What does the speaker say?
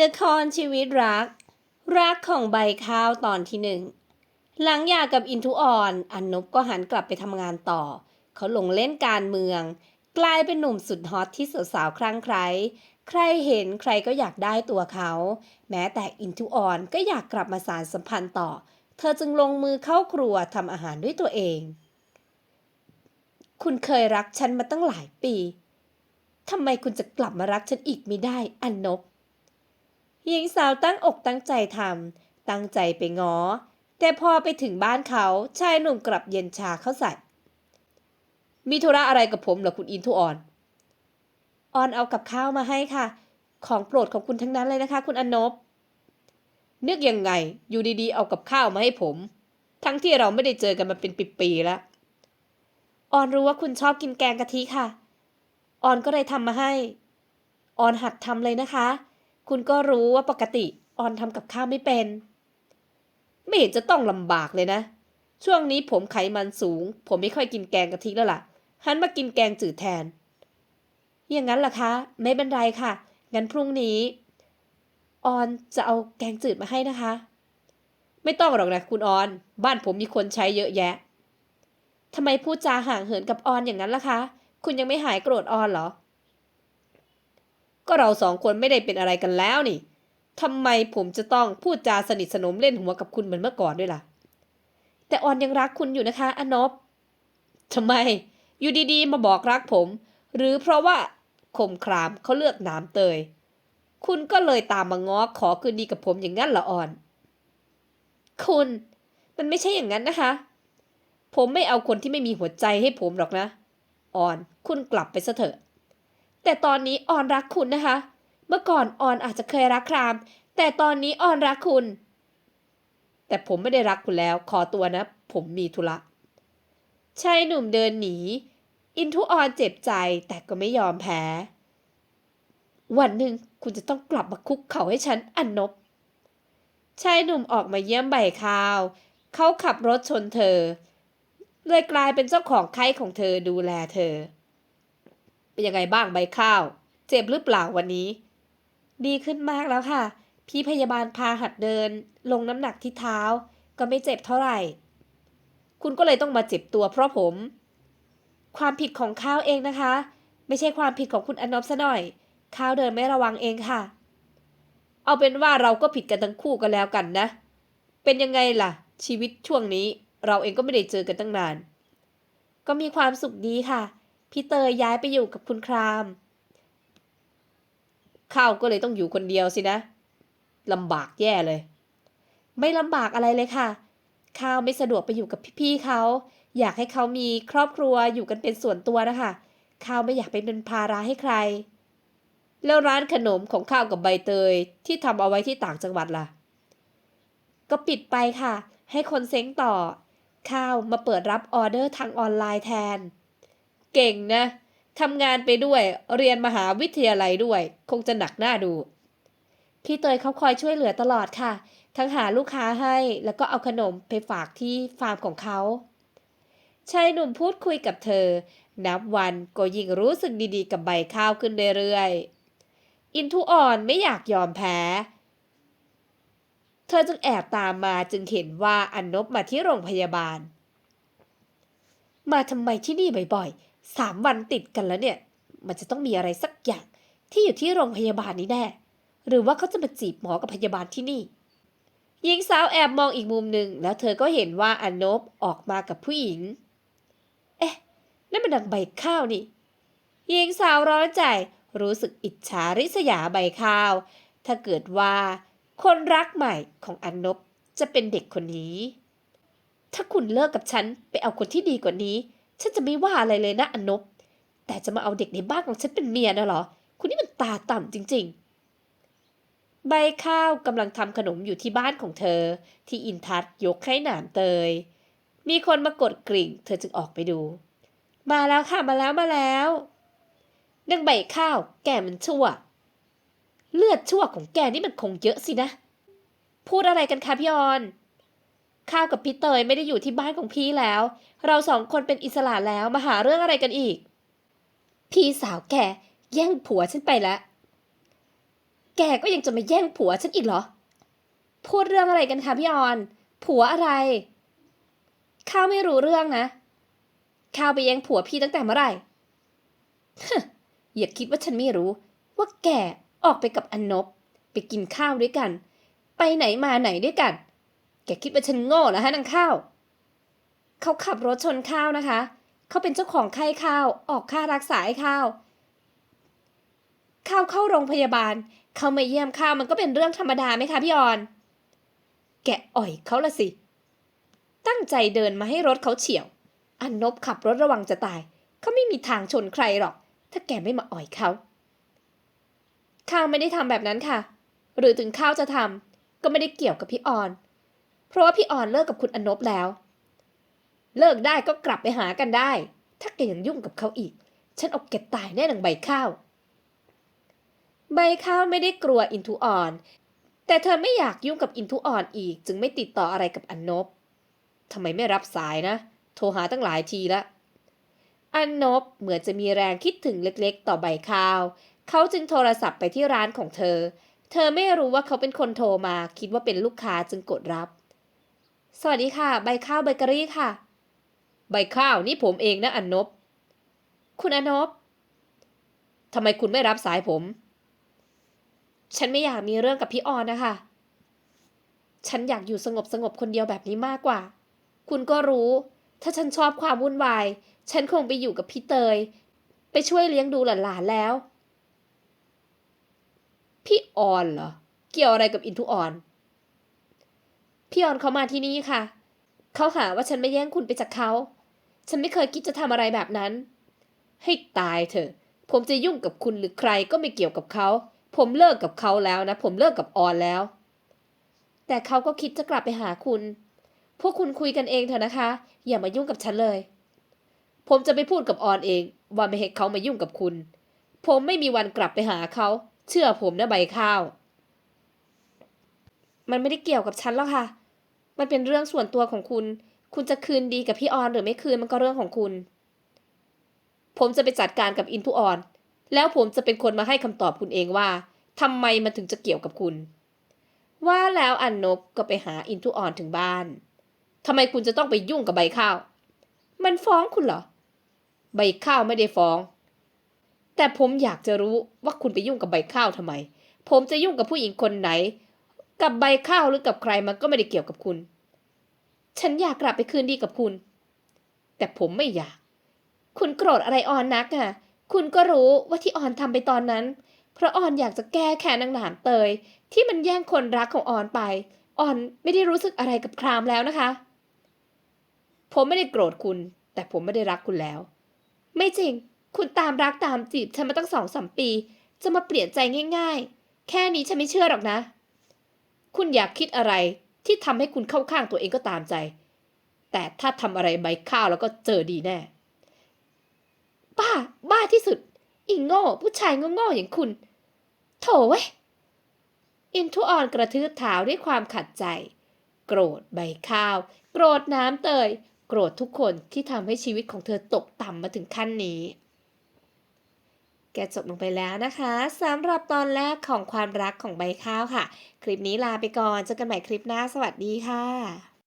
ละครชีวิตรัก รักของใบข้าวตอนที่หนึ่งหลังหย่ากับอินทุออนอันนบก็หันกลับไปทำงานต่อ เขาลงเล่นการเมือง กลายเป็นหนุ่มสุดฮอตที่สาวๆคลั่งไคล้ใครเห็นใครก็อยากได้ตัวเขา แม้แต่อินทุออนก็อยากกลับมาสารสัมพันธ์ต่อ เธอจึงลงมือเข้าครัวทำอาหารด้วยตัวเอง คุณเคยรักฉันมาตั้งหลายปีทำไมคุณจะกลับมารักฉันอีกไม่ได้อันนบ หญิงสาวตั้งอกตั้งใจทำตั้งใจไปง้อแต่พอไปถึงบ้านเขาชายหนุ่มกลับเย็นชาเข้าใส่ มีธุระอะไรกับผมเหรอคุณอินทุออน ออนเอากับข้าวมาให้ค่ะ ของโปรดของคุณทั้งนั้นเลยนะคะ คุณอนบนึกยังไงอยู่ดีๆ เอากับข้าวมาให้ผม ทั้งที่เราไม่ได้เจอกันมาเป็นปีๆแล้ว ออนรู้ว่าคุณชอบกินแกงกะทิค่ะ ออนก็เลยทำมาให้ ออนหัดทำเลยนะคะ คุณก็รู้ว่าปกติออนทำกับข้าวไม่เป็น ไม่เห็นจะต้องลำบากเลยนะ ช่วงนี้ผมไขมันสูง ผมไม่ค่อยกินแกงกะทิแล้วล่ะ หันมากินแกงจืดแทน อย่างนั้นล่ะคะ ไม่เป็นไรค่ะ งั้นพรุ่งนี้ ออนจะเอาแกงจืดมาให้นะคะ ไม่ต้องหรอกนะคุณออน บ้านผมมีคนใช้เยอะแยะทำไมพูดจาห่างเหินกับออนอย่างนั้นล่ะคะ คุณยังไม่หายโกรธออนเหรอ ก็เราสองคนไม่ได้เป็นอะไรกันแล้วนี่ทำไมผมจะต้องพูดจาสนิทสนมเล่นหัวกับคุณเหมือนเมื่อก่อนด้วยล่ะ แต่ออนยังรักคุณอยู่นะคะอนบทำไม อยู่ดีๆ มาบอกรักผม หรือเพราะว่าข่มครามเขาเลือกน้ำเตย คุณก็เลยตามมาง้อขอคืนดีกับผมอย่างนั้นเหรอออน คุณ มันไม่ใช่อย่างนั้นนะคะ ผมไม่เอาคนที่ไม่มีหัวใจให้ผมหรอกนะ ออน คุณกลับไปซะเถอะ แต่ตอนนี้ออนรักคุณนะคะ เมื่อก่อนออนอาจจะเคยรักคราม แต่ตอนนี้ออนรักคุณ แต่ผมไม่ได้รักคุณแล้ว ขอตัวนะ ผมมีธุระชายหนุ่มเดินหนี อินทุออนเจ็บใจแต่ก็ไม่ยอมแพ้ วันหนึ่งคุณจะต้องกลับมาคุกเข่าให้ฉันอันนบชายหนุ่มออกมาเยี่ยมใบข้าว เขาขับรถชนเธอ เลยกลายเป็นเจ้าของไข้ของเธอดูแลเธอ เป็นยังไงบ้างใบข้าว เจ็บหรือเปล่าวันนี้ ดีขึ้นมากแล้วค่ะ พี่พยาบาลพาหัดเดิน ลงน้ำหนักที่เท้า ก็ไม่เจ็บเท่าไหร่ คุณก็เลยต้องมาเจ็บตัวเพราะผม ความผิดของข้าวเองนะคะ ไม่ใช่ความผิดของคุณอนบซะหน่อย ข้าวเดินไม่ระวังเองค่ะ เอาเป็นว่าเราก็ผิดกันทั้งคู่กันแล้วกันนะ เป็นยังไงล่ะ ชีวิตช่วงนี้ เราเองก็ไม่ได้เจอกันตั้งนาน ก็มีความสุขดีค่ะ พี่เตยย้ายไปอยู่กับคุณคราม ข้าวก็เลยต้องอยู่คนเดียวสินะลำบากแย่เลย ไม่ลำบากอะไรเลยค่ะ ข้าวไม่สะดวกไปอยู่กับพี่ๆเขาอยากให้เขามีครอบครัวอยู่กันเป็นส่วนตัวนะคะข้าวไม่อยากไปเป็นภาระให้ใคร แล้วร้านขนมของข้าวกับใบเตยที่ทำเอาไว้ที่ต่างจังหวัดล่ะ ก็ปิดไปค่ะ ให้คนเซ้งต่อ ข้าวมาเปิดรับออเดอร์ทางออนไลน์แทน เก่งนะทำงานไปด้วย เรียนมหาวิทยาลัยด้วย คงจะหนักหน้าดู พี่เตยเขาคอยช่วยเหลือตลอดค่ะ ทั้งหาลูกค้าให้แล้วก็เอาขนมไปฝากที่ฟาร์มของเขาชายหนุ่มพูดคุยกับเธอ นับวันก็ยิ่งรู้สึกดีๆ กับใบข้าวขึ้นเรื่อยๆ อินทุอ่อนไม่อยากยอมแพ้ เธอจึงแอบตามมาจึงเห็นว่าอันนบมาที่โรงพยาบาล มาทำไมที่นี่บ่อย สามวันติดกันแล้วเนี่ย มันจะต้องมีอะไรสักอย่างที่อยู่ที่โรงพยาบาลนี้แน่ หรือว่าเขาจะมาจีบหมอกับพยาบาลที่นี่ หญิงสาวแอบมองอีกมุมหนึ่งแล้วเธอก็เห็นว่าอนนบออกมากับผู้หญิง เอ๊ะ นั่นมันดังใบข้าวนี่ หญิงสาวร้อนใจรู้สึกอิจฉาริษยาใบข้าว ถ้าเกิดว่าคนรักใหม่ของอันนบจะเป็นเด็กคนนี้ ถ้าคุณเลิกกับฉันไปเอาคนที่ดีกว่านี้ ฉันจะไม่ว่าอะไรเลยนะอนบแต่จะมาเอาเด็กในบ้านของฉันเป็นเมียนะเหรอ คุณนี่มันตาต่ำจริง ๆ ใบข้าวกำลังทำขนมอยู่ที่บ้านของเธอ ที่อินทัศยกให้หนามเตย มีคนมากดกริ่ง เธอจึงออกไปดู มาแล้วค่ะมาแล้วมาแล้วนางใบข้าวแกมันชั่ว เลือดชั่วของแกนี่มันคงเยอะสินะ พูดอะไรกันคะพี่ออน ข้าวกับพี่เตยไม่ได้อยู่ที่บ้านของพี่แล้ว เราสองคนเป็นอิสระแล้วมาหาเรื่องอะไรกันอีก พี่สาวแกแย่งผัวฉันไปแล้ว แกก็ยังจะมาแย่งผัวฉันอีกเหรอ พูดเรื่องอะไรกันคะพี่ออน ผัวอะไร ข้าวไม่รู้เรื่องนะ ข้าวไปแย่งผัวพี่ตั้งแต่เมื่อไหร่อย่าคิดว่าฉันไม่รู้ ว่าแกออกไปกับอนนบไปกินข้าวด้วยกัน ไปไหนมาไหนด้วยกัน แกคิดว่าฉันโง่เหรอฮะนางข้าว เขาขับรถชนข้าวนะคะ เขาเป็นเจ้าของไข้ข้าว ออกค่ารักษาให้ข้าว ข้าวเข้าโรงพยาบาล เขามาเยี่ยมข้าวมันก็เป็นเรื่องธรรมดาไหมคะพี่ออน แกอ่อยเขาละสิ ตั้งใจเดินมาให้รถเขาเฉียว อันนบขับรถระวังจะตาย เขาไม่มีทางชนใครหรอก ถ้าแกไม่มาอ่อยเขาข้าวไม่ได้ทำแบบนั้นค่ะ หรือถึงข้าวจะทำก็ไม่ได้เกี่ยวกับพี่ออน เพราะว่าพี่ออนเลิกกับคุณอนบแล้ว เลิกได้ก็กลับไปหากันได้ ถ้าแกยังยุ่งกับเขาอีก ฉันเอาแกตายแน่หนังใบข้าว ใบข้าวไม่ได้กลัวอินทุออน แต่เธอไม่อยากยุ่งกับอินทุออนอีก จึงไม่ติดต่ออะไรกับอนนบทำไมไม่รับสายนะ โทรหาตั้งหลายทีละอนนบเหมือนจะมีแรงคิดถึงเล็กๆ ต่อใบข้าว เขาจึงโทรศัพท์ไปที่ร้านของเธอ เธอไม่รู้ว่าเขาเป็นคนโทรมา คิดว่าเป็นลูกค้าจึงกดรับ สวัสดีค่ะ ใบข้าวเบเกอรี่ค่ะ ใบข้าวนี่ผมเองนะอันนบ คุณอนบทำไมคุณไม่รับสายผม ฉันไม่อยากมีเรื่องกับพี่ออนนะคะ ฉันอยากอยู่สงบสงบคนเดียวแบบนี้มากกว่า คุณก็รู้ ถ้าฉันชอบความวุ่นวาย ฉันคงไปอยู่กับพี่เตย ไปช่วยเลี้ยงดูหลานๆแล้ว พี่ออนเหรอ เกี่ยวอะไรกับอินทุออน พี่ออนเขามาที่นี่ค่ะ เขาหาว่าฉันไม่แย่งคุณไปจากเขา ฉันไม่เคยคิดจะทำอะไรแบบนั้น ให้ตายเถอะ ผมจะยุ่งกับคุณหรือใครก็ไม่เกี่ยวกับเขา ผมเลิกกับเขาแล้วนะ ผมเลิกกับออนแล้ว แต่เขาก็คิดจะกลับไปหาคุณ พวกคุณคุยกันเองเถอะนะคะ อย่ามายุ่งกับฉันเลย ผมจะไปพูดกับออนเอง ว่าไม่ให้เขามายุ่งกับคุณ ผมไม่มีวันกลับไปหาเขา เชื่อผมนะใบข้าว มันไม่ได้เกี่ยวกับฉันหรอกค่ะ มันเป็นเรื่องส่วนตัวของคุณ คุณจะคืนดีกับพี่ออนหรือไม่คืนมันก็เรื่องของคุณ ผมจะไปจัดการกับอินทุออน แล้วผมจะเป็นคนมาให้คำตอบคุณเองว่าทำไมมันถึงจะเกี่ยวกับคุณ ว่าแล้วอันนบก็ไปหาอินทุออนถึงบ้านทำไมคุณจะต้องไปยุ่งกับใบข้าว มันฟ้องคุณเหรอ ใบข้าวไม่ได้ฟ้อง แต่ผมอยากจะรู้ว่าคุณไปยุ่งกับใบข้าวทำไม ผมจะยุ่งกับผู้หญิงคนไหน กับใบข้าวหรือกับใครมันก็ไม่ได้เกี่ยวกับคุณ ฉันอยากกลับไปคืนดีกับคุณ แต่ผมไม่อยาก คุณโกรธอะไรออนนักอะ คุณก็รู้ว่าที่ออนทำไปตอนนั้น เพราะออนอยากจะแก้แค้นนางหนามเตย ที่มันแย่งคนรักของออนไป ออนไม่ได้รู้สึกอะไรกับครามแล้วนะคะ ผมไม่ได้โกรธคุณ แต่ผมไม่ได้รักคุณแล้ว ไม่จริง คุณตามรักตามจีบฉันมาตั้งสองสามปี จะมาเปลี่ยนใจง่าย ๆ แค่นี้ฉันไม่เชื่อหรอกนะ คุณอยากคิดอะไรที่ทำให้คุณเข้าข้างตัวเองก็ตามใจ แต่ถ้าทำอะไรใบข้าวแล้วก็เจอดีแน่ บ้า บ้าที่สุดอีโง่ ผู้ชายโง่ๆอย่างคุณ โถเว้ย อินทุออนกระทืบเท้าด้วยความขัดใจ โกรธใบข้าว โกรธน้ำเตย โกรธทุกคนที่ทำให้ชีวิตของเธอตกต่ำมาถึงขั้นนี้ แกจบลงไปแล้วนะคะสำหรับตอนแรกของความรักของใบข้าวค่ะ คลิปนี้ลาไปก่อนเจอกันใหม่คลิปหน้าสวัสดีค่ะ